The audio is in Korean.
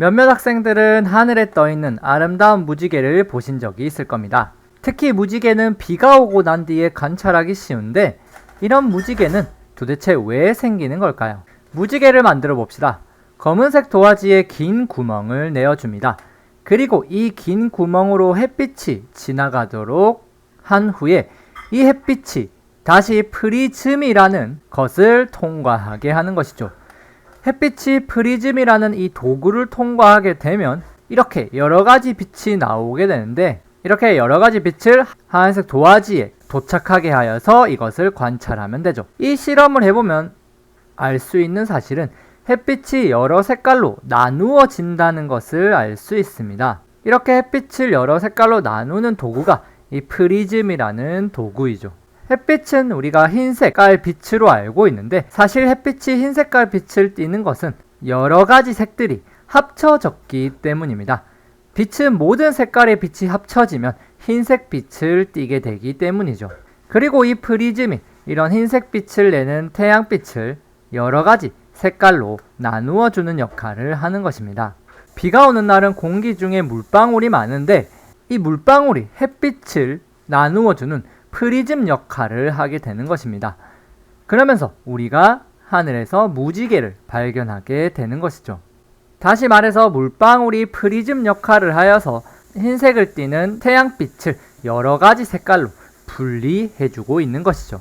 몇몇 학생들은 하늘에 떠 있는 아름다운 무지개를 보신 적이 있을 겁니다. 특히 무지개는 비가 오고 난 뒤에 관찰하기 쉬운데 이런 무지개는 도대체 왜 생기는 걸까요? 무지개를 만들어 봅시다. 검은색 도화지에 긴 구멍을 내어줍니다. 그리고 이 긴 구멍으로 햇빛이 지나가도록 한 후에 이 햇빛이 다시 프리즘이라는 것을 통과하게 하는 것이죠. 햇빛이 프리즘이라는 이 도구를 통과하게 되면 이렇게 여러 가지 빛이 나오게 되는데 이렇게 여러 가지 빛을 하얀색 도화지에 도착하게 하여서 이것을 관찰하면 되죠. 이 실험을 해보면 알 수 있는 사실은 햇빛이 여러 색깔로 나누어진다는 것을 알 수 있습니다. 이렇게 햇빛을 여러 색깔로 나누는 도구가 이 프리즘이라는 도구이죠. 햇빛은 우리가 흰 색깔 빛으로 알고 있는데 사실 햇빛이 흰 색깔 빛을 띠는 것은 여러 가지 색들이 합쳐졌기 때문입니다. 빛은 모든 색깔의 빛이 합쳐지면 흰색 빛을 띠게 되기 때문이죠. 그리고 이 프리즘이 이런 흰색 빛을 내는 태양빛을 여러 가지 색깔로 나누어 주는 역할을 하는 것입니다. 비가 오는 날은 공기 중에 물방울이 많은데 이 물방울이 햇빛을 나누어 주는 프리즘 역할을 하게 되는 것입니다. 그러면서 우리가 하늘에서 무지개를 발견하게 되는 것이죠. 다시 말해서 물방울이 프리즘 역할을 하여서 흰색을 띠는 태양빛을 여러 가지 색깔로 분리해주고 있는 것이죠.